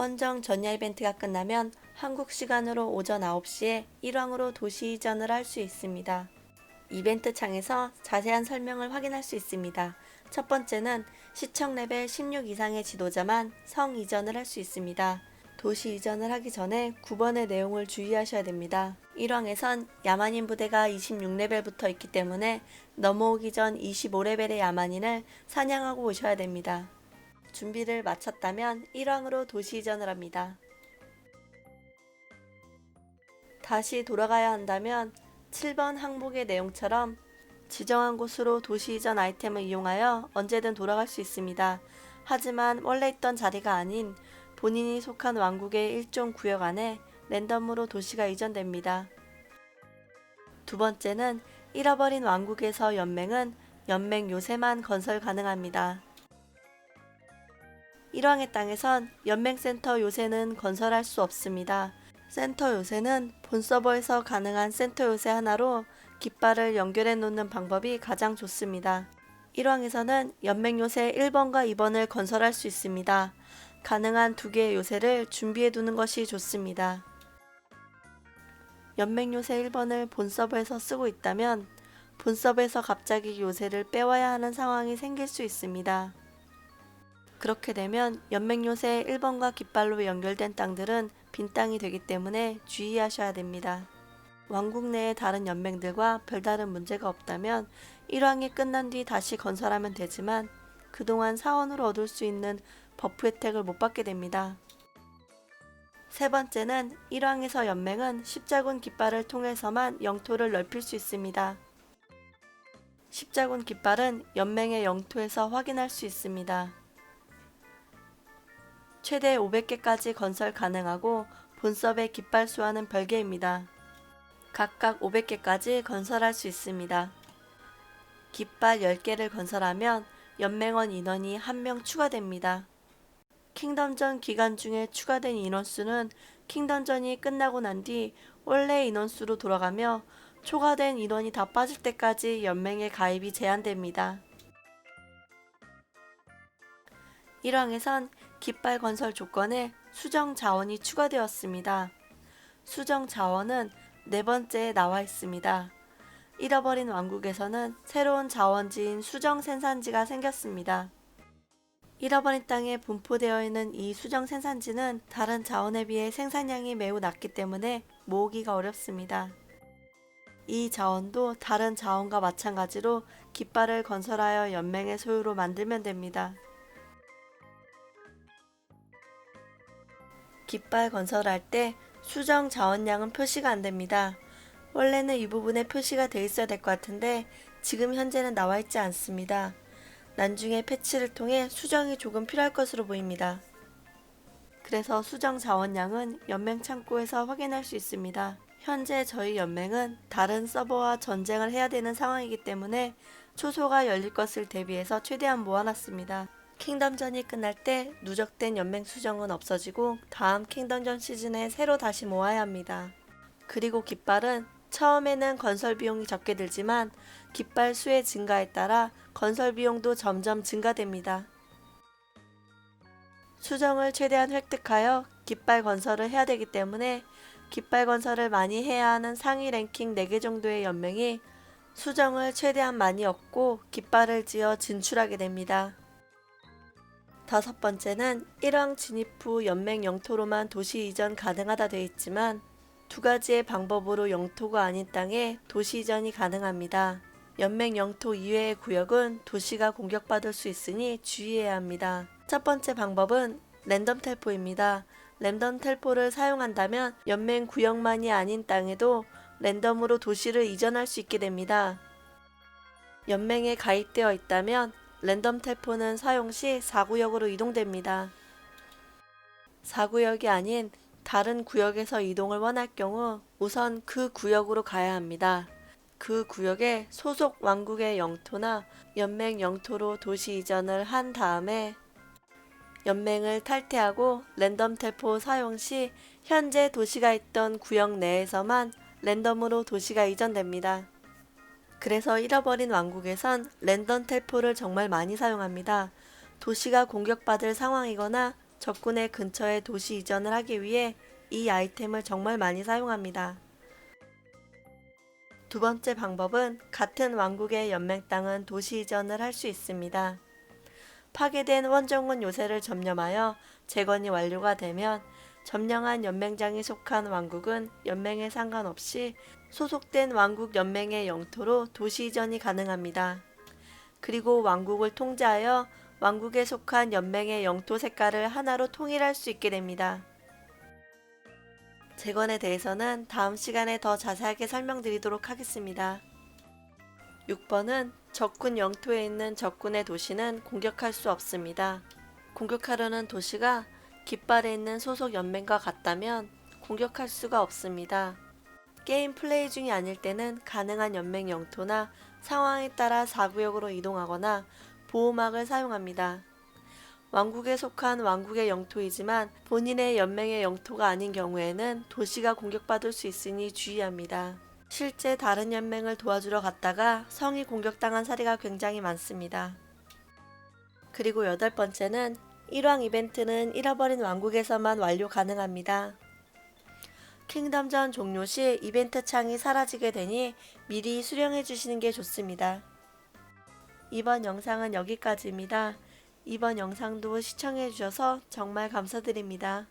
원정 전야 이벤트가 끝나면 한국 시간으로 오전 9시에 일왕으로 도시 이전을 할 수 있습니다. 이벤트 창에서 자세한 설명을 확인할 수 있습니다. 첫 번째는 시청 레벨 16 이상의 지도자만 성 이전을 할 수 있습니다. 도시 이전을 하기 전에 9번의 내용을 주의하셔야 됩니다. 1왕에선 야만인 부대가 26레벨부터 있기 때문에 넘어오기 전 25레벨의 야만인을 사냥하고 오셔야 됩니다. 준비를 마쳤다면 1왕으로 도시 이전을 합니다. 다시 돌아가야 한다면 7번 항목의 내용처럼 지정한 곳으로 도시 이전 아이템을 이용하여 언제든 돌아갈 수 있습니다. 하지만 원래 있던 자리가 아닌 본인이 속한 왕국의 일종 구역 안에 랜덤으로 도시가 이전됩니다. 두 번째는 잃어버린 왕국에서 연맹은 연맹 요새만 건설 가능합니다. 일왕의 땅에선 연맹센터 요새는 건설할 수 없습니다. 센터 요새는 본 서버에서 가능한 센터 요새 하나로 깃발을 연결해 놓는 방법이 가장 좋습니다. 1왕에서는 연맹 요새 1번과 2번을 건설할 수 있습니다. 가능한 두 개의 요새를 준비해 두는 것이 좋습니다. 연맹 요새 1번을 본 서버에서 쓰고 있다면 본 서버에서 갑자기 요새를 빼와야 하는 상황이 생길 수 있습니다. 그렇게 되면 연맹 요새 1번과 깃발로 연결된 땅들은 빈 땅이 되기 때문에 주의하셔야 됩니다. 왕국 내의 다른 연맹들과 별다른 문제가 없다면 1왕이 끝난 뒤 다시 건설하면 되지만 그동안 사원으로 얻을 수 있는 버프 혜택을 못 받게 됩니다. 세 번째는 1왕에서 연맹은 십자군 깃발을 통해서만 영토를 넓힐 수 있습니다. 십자군 깃발은 연맹의 영토에서 확인할 수 있습니다. 최대 500개까지 건설 가능하고 본섭의 깃발 수와는 별개입니다. 각각 500개까지 건설할 수 있습니다. 깃발 10개를 건설하면 연맹원 인원이 1명 추가됩니다. 킹덤전 기간 중에 추가된 인원수는 킹덤전이 끝나고 난 뒤 원래 인원수로 돌아가며 초과된 인원이 다 빠질 때까지 연맹에 가입이 제한됩니다. 1왕에선 깃발 건설 조건에 수정 자원이 추가되었습니다. 수정 자원은 네 번째에 나와 있습니다. 잃어버린 왕국에서는 새로운 자원지인 수정 생산지가 생겼습니다. 잃어버린 땅에 분포되어 있는 이 수정 생산지는 다른 자원에 비해 생산량이 매우 낮기 때문에 모으기가 어렵습니다. 이 자원도 다른 자원과 마찬가지로 깃발을 건설하여 연맹의 소유로 만들면 됩니다. 깃발 건설할 때 수정 자원량은 표시가 안 됩니다. 원래는 이 부분에 표시가 돼 있어야 될 것 같은데 지금 현재는 나와 있지 않습니다. 나중에 패치를 통해 수정이 조금 필요할 것으로 보입니다. 그래서 수정 자원량은 연맹 창고에서 확인할 수 있습니다. 현재 저희 연맹은 다른 서버와 전쟁을 해야 되는 상황이기 때문에 초소가 열릴 것을 대비해서 최대한 모아놨습니다. 킹덤전이 끝날 때 누적된 연맹 수정은 없어지고 다음 킹덤전 시즌에 새로 다시 모아야 합니다. 그리고 깃발은 처음에는 건설 비용이 적게 들지만 깃발 수의 증가에 따라 건설 비용도 점점 증가됩니다. 수정을 최대한 획득하여 깃발 건설을 해야 되기 때문에 깃발 건설을 많이 해야 하는 상위 랭킹 4개 정도의 연맹이 수정을 최대한 많이 얻고 깃발을 지어 진출하게 됩니다. 다섯 번째는 1왕 진입 후 연맹 영토로만 도시 이전 가능하다 되어 있지만 두 가지의 방법으로 영토가 아닌 땅에 도시 이전이 가능합니다. 연맹 영토 이외의 구역은 도시가 공격받을 수 있으니 주의해야 합니다. 첫 번째 방법은 랜덤 텔포입니다. 랜덤 텔포를 사용한다면 연맹 구역만이 아닌 땅에도 랜덤으로 도시를 이전할 수 있게 됩니다. 연맹에 가입되어 있다면 랜덤 텔포는 사용 시 4구역으로 이동됩니다. 4구역이 아닌 다른 구역에서 이동을 원할 경우 우선 그 구역으로 가야 합니다. 그 구역에 소속 왕국의 영토나 연맹 영토로 도시 이전을 한 다음에 연맹을 탈퇴하고 랜덤 텔포 사용 시 현재 도시가 있던 구역 내에서만 랜덤으로 도시가 이전됩니다. 그래서 잃어버린 왕국에선 랜덤 텔포를 정말 많이 사용합니다. 도시가 공격받을 상황이거나 적군의 근처에 도시 이전을 하기 위해 이 아이템을 정말 많이 사용합니다. 두 번째 방법은 같은 왕국의 연맹 땅은 도시 이전을 할 수 있습니다. 파괴된 원정군 요새를 점령하여 재건이 완료가 되면 점령한 연맹장이 속한 왕국은 연맹에 상관없이 소속된 왕국 연맹의 영토로 도시 이전이 가능합니다. 그리고 왕국을 통제하여 왕국에 속한 연맹의 영토 색깔을 하나로 통일할 수 있게 됩니다. 재건에 대해서는 다음 시간에 더 자세하게 설명드리도록 하겠습니다. 6번은 적군 영토에 있는 적군의 도시는 공격할 수 없습니다. 공격하려는 도시가 깃발에 있는 소속 연맹과 같다면 공격할 수가 없습니다. 게임 플레이 중이 아닐 때는 가능한 연맹 영토나 상황에 따라 4구역으로 이동하거나 보호막을 사용합니다. 왕국에 속한 왕국의 영토이지만 본인의 연맹의 영토가 아닌 경우에는 도시가 공격받을 수 있으니 주의합니다. 실제 다른 연맹을 도와주러 갔다가 성이 공격당한 사례가 굉장히 많습니다. 그리고 여덟 번째는 1왕 이벤트는 잃어버린 왕국에서만 완료 가능합니다. 킹덤전 종료 시 이벤트 창이 사라지게 되니 미리 수령해 주시는 게 좋습니다. 이번 영상은 여기까지입니다. 이번 영상도 시청해 주셔서 정말 감사드립니다.